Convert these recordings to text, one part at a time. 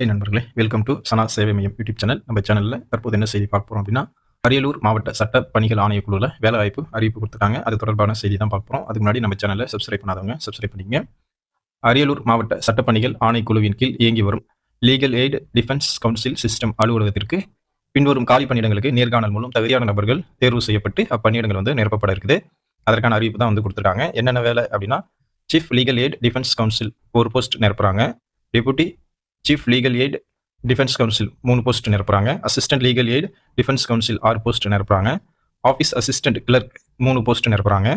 ஹே நண்பர்களே welcome to சனா சேவை மையம் யூடியூப் சேனல். நம்ம சேனலில் தற்போது என்ன செய்தி பார்க்க போகிறோம் அப்படின்னா அரியலூர் மாவட்ட சட்ட பணிகள் ஆணையக்குழுவில் வேலை வாய்ப்பு அறிவிப்பு கொடுத்துருக்காங்க. அது தொடர்பான செய்தி தான் பார்க்க போகிறோம் அதுக்கு முன்னாடி நம்ம சேனலில் சப்ஸ்கிரைப் பண்ணாதவங்க சப்ஸ்கிரைப் பண்ணிக்கங்க. அரியலூர் மாவட்ட சட்டப்பணிகள் ஆணைக்குழுவின் கீழ் இயங்கி வரும் legal aid defence counsel system அலுவலகத்திற்கு பின்வரும் காலி பணியிடங்களுக்கு நேர்காணல் மூலம் தகுதியான நபர்கள் தேர்வு செய்யப்பட்டு அப்பணியிடங்கள் வந்து நிரப்பப்பட இருக்குது. அதற்கான அறிவிப்பு தான் வந்து கொடுத்துருக்காங்க. என்னென்ன வேலை அப்படின்னா chief legal aid defence counsel ஒரு post நிரப்புறாங்க. Deputy chief legal aid defence counsel மூணு post நிரப்புறாங்க. Assistant legal aid defence counsel ஆறு போஸ்ட் நிரப்புறாங்க. ஆஃபீஸ் அசிஸ்டன்ட் கிளர்க் மூணு post நிரப்புறாங்க.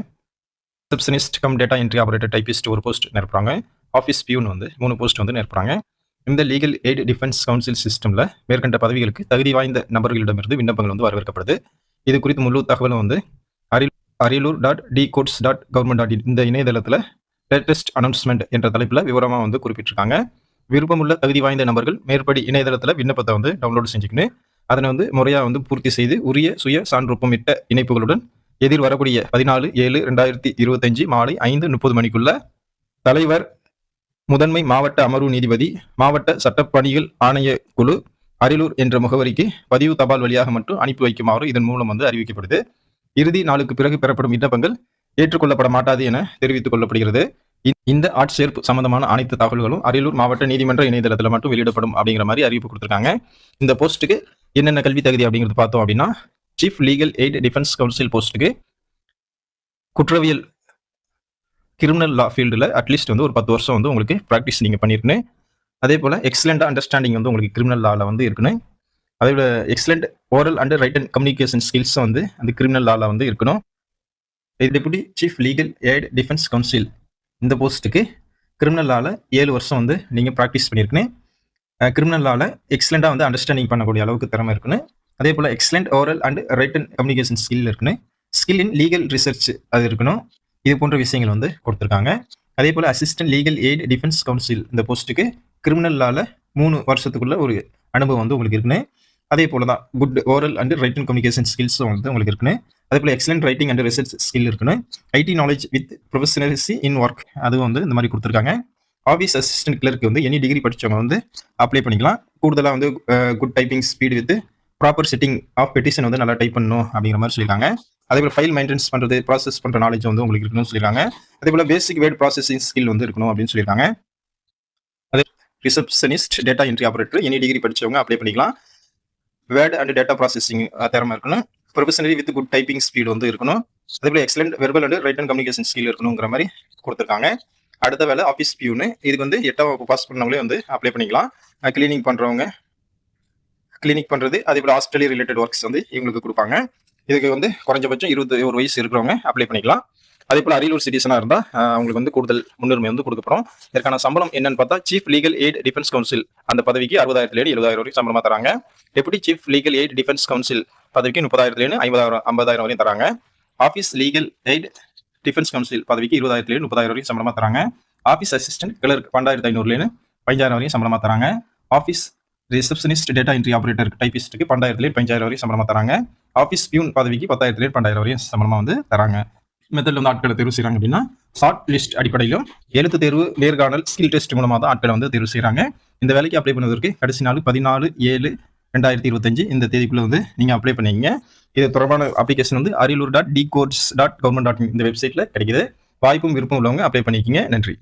Receptionist cum data entry operator typist ஒரு போஸ்ட் நிரப்புறாங்க. ஆஃபீஸ் பியூன் வந்து மூணு post வந்து நிரப்புறாங்க. இந்த லீகல் எய்ட் டிஃபென்ஸ் கவுன்சில் சிஸ்டமில் மேற்கண்ட பதவிகளுக்கு தகுதி வாய்ந்த நபர்களிடமிருந்து விண்ணப்பங்கள் வந்து வரவேற்கப்படுது. இது குறித்து முழு தகவலும் வந்து அரியல் Ariyalur dot D courts dot government dot இந்த இணையதளத்தில் லேட்டஸ்ட் அனௌன்ஸ்மெண்ட் என்ற தலைப்பில் விவரமாக வந்து குறிப்பிட்டிருக்காங்க. விருப்பமுள்ள தகுதி வாய்ந்த நபர்கள் மேற்படி இணையதளத்தில் விண்ணப்பத்தை வந்து டவுன்லோட் செஞ்சுக்கின்னு அதனை வந்து முறையாக வந்து பூர்த்தி செய்து உரிய சுய சான்றொப்பமிட்ட இணைப்புகளுடன் எதிர் வரக்கூடிய பதினாலு ஏழு ரெண்டாயிரத்தி இருபத்தஞ்சு மாலை ஐந்து முப்பது மணிக்குள்ள தலைவர் முதன்மை மாவட்ட அமர்வு நீதிபதி மாவட்ட சட்டப்பணிகள் ஆணைய குழு அரியலூர் என்ற முகவரிக்கு பதிவு தபால் வழியாக மட்டும் அனுப்பி வைக்குமாறு இதன் மூலம் வந்து அறிவிக்கப்படுது. இறுதி நாளுக்கு பிறகு பெறப்படும் விண்ணப்பங்கள் ஏற்றுக்கொள்ளப்பட மாட்டாது என தெரிவித்துக் கொள்ளப்படுகிறது. இந்த ஆட்சேர்ப்பு சம்பந்தமான அனைத்து தகவல்களும் அரியலூர் மாவட்ட நீதிமன்ற இணையதளத்தில் மட்டும் வெளியிடப்படும் அப்படிங்கிற மாதிரி அறிவிப்பு கொடுத்துருக்காங்க. இந்த போஸ்ட்டுக்கு என்னென்ன கல்வி தகுதி அப்படிங்கிறது பார்த்தோம் அப்படின்னா chief legal aid defence counsel போஸ்ட்டுக்கு குற்றவியல் கிரிமினல் லா ஃபீல்டில் அட்லீஸ்ட் வந்து ஒரு பத்து வருஷம் வந்து உங்களுக்கு ப்ராக்டிஸ் நீங்கள் பண்ணியிருக்கணும் அதே போல் எக்ஸலண்ட் அண்டர்ஸ்டாண்டிங் வந்து உங்களுக்கு கிரிமினல் லாவில் வந்து இருக்கணும். அதே விட excellent oral and written communication ஸ்கில்ஸும் வந்து அந்த கிரிமினல் லாவில் வந்து இருக்கணும். இது எப்படி chief legal aid defence counsel இந்த போஸ்ட்டுக்கு கிரிமினல் லாவில் ஏழு வருஷம் வந்து நீங்கள் ப்ராக்டிஸ் பண்ணியிருக்கணும் கிரிமினல் லாவில் எக்ஸலண்ட்டாக வந்து அண்டர்ஸ்டாண்டிங் பண்ணக்கூடிய அளவுக்கு திறமை இருக்கணும். அதே போல் excellent oral and written communication skill இருக்கணும். ஸ்கில் இன் லீகல் ரிசர்ச் அது இருக்கணும். இது போன்ற விஷயங்கள் வந்து கொடுத்துருக்காங்க. அதே போல் assistant legal aid defence counsel இந்த போஸ்ட்டுக்கு கிரிமினல் லாவில் மூணு வருஷத்துக்குள்ள ஒரு அனுபவம் வந்து உங்களுக்கு இருக்குன்னு அதே போல் தான் good oral and written communication ஸ்கில்ஸும் வந்து உங்களுக்கு இருக்குன்னு அதே போல் excellent writing and research skill இருக்கணும் IT knowledge with professionalism in work அதுவும் வந்து இந்த மாதிரி கொடுத்துருக்காங்க. ஆஃபீஸ் அசிஸ்டன்ட் கிளர்க்கு வந்து எனி டிகிரி படித்தவங்க வந்து அப்ளை பண்ணிக்கலாம். கூடுதலாக வந்து good typing speed with proper setting of petition வந்து நல்லா டைப் பண்ணணும் அப்படிங்கிற மாதிரி சொல்லியிருக்காங்க. அதே போல் ஃபைல் மெயின்டென்ஸ் பண்ணுறது ப்ராசஸ் பண்ணுற நாலேஜ் வந்து உங்களுக்கு இருக்கணும்னு சொல்லியிருக்காங்க. அதே போல் பேசிக் வேர்ட் ப்ராசஸிங் ஸ்கில் வந்து இருக்கணும் அப்படின்னு சொல்லியிருக்காங்க. அதே receptionist data entry operator any degree படித்தவங்க அப்ளை பண்ணிக்கலாம். வேர்ட் அண்ட் டேட்டா ப்ராசஸிங் திறமை இருக்கணும். Professionally with good typing speed வந்து இருக்கணும். அதே போல் excellent verbal and write and communication skill இருக்கணுங்கிற மாதிரி கொடுத்துருக்காங்க. அடுத்த வேலை ஆஃபீஸ் பியூனு இதுக்கு வந்து எட்டாம் வகுப்பு பாஸ் பண்ணவங்களே வந்து அப்ளை பண்ணிக்கலாம். கிளீனிங் பண்ணுறவங்க கிளினிக் பண்ணுறது அதே போல் ஹாஸ்பிட்டலி ரிலேட்டட் ஒர்க்ஸ் வந்து இவங்களுக்கு கொடுப்பாங்க. இதுக்கு வந்து குறைஞ்சபட்சம் இருபத்தி ஒரு வயசு இருக்கிறவங்க அப்ளை பண்ணிக்கலாம். அதே போல் அரியலூர் சிட்டிசனாக இருந்தால் அவங்களுக்கு வந்து கூடுதல் முன்னுரிமை வந்து கொடுக்கப்படும் இதற்கான சம்பளம் என்னன்னு பார்த்தா chief legal aid defence council அந்த பதவிக்கு அறுபதாயிரத்துலேருந்து எழுபதாயிரம் வரைக்கும் சம்பளமாக தராங்க. Deputy chief legal aid defence council பதவிக்கு முப்பதாயிரத்துலேருந்து ஐம்பதாயிரம் ஐம்பதாயிரம் வரையும் தராங்க. Office legal aid defence council பதவிக்கு இருபதாயிரத்துலேருந்து முப்பதாயிரம் வரையும் சம்பளமாக தராங்க. ஆஃபீஸ் அசிஸ்டன்ட் கிளர்க் பன்னெண்டாயிரத்து ஐநூறுலேருந்து பதினஞ்சாயிரம் வரையும் சம்பளமாக தராங்க. Office receptionist data entry operator டைபிஸ்ட்டுக்கு பன்னெண்டாயிரத்துலேருந்து பதினஞ்சாயிரம் வரையும் சம்பளமாக தராங்க. ஆஃபீஸ் பியூன் பதவிக்கு பத்தாயிரத்துலேருந்து பன்னெண்டாயிரம் வரையும் சம்பளமாக வந்து தராங்க. மெத்தடில் வந்து ஆட்களை தேர்வு செய்கிறாங்க அப்படின்னா ஷார்ட் லிஸ்ட் அடிப்படையிலும் எழுத்து தேர்வு நேர்காணல் ஸ்கில் டெஸ்ட் மூலமாக தான் ஆட்களை வந்து தேர்வு செய்கிறாங்க இந்த வேலைக்கு அப்ளை பண்ணுவதற்கு கடைசி நாள் பதினாலு ஏழு ரெண்டாயிரத்தி இருபத்தஞ்சு இந்த தேதிக்குள்ள வந்து நீங்கள் அப்ளை பண்ணிங்க இது தொடர்பான அப்ளிகேஷன் வந்து Ariyalur dot D courts dot government dot இந்த வெப்சைட்டில் கிடைக்குது. வாய்ப்பும் விருப்பம் உள்ளவங்க அப்ளை பண்ணிக்கிங்க. நன்றி.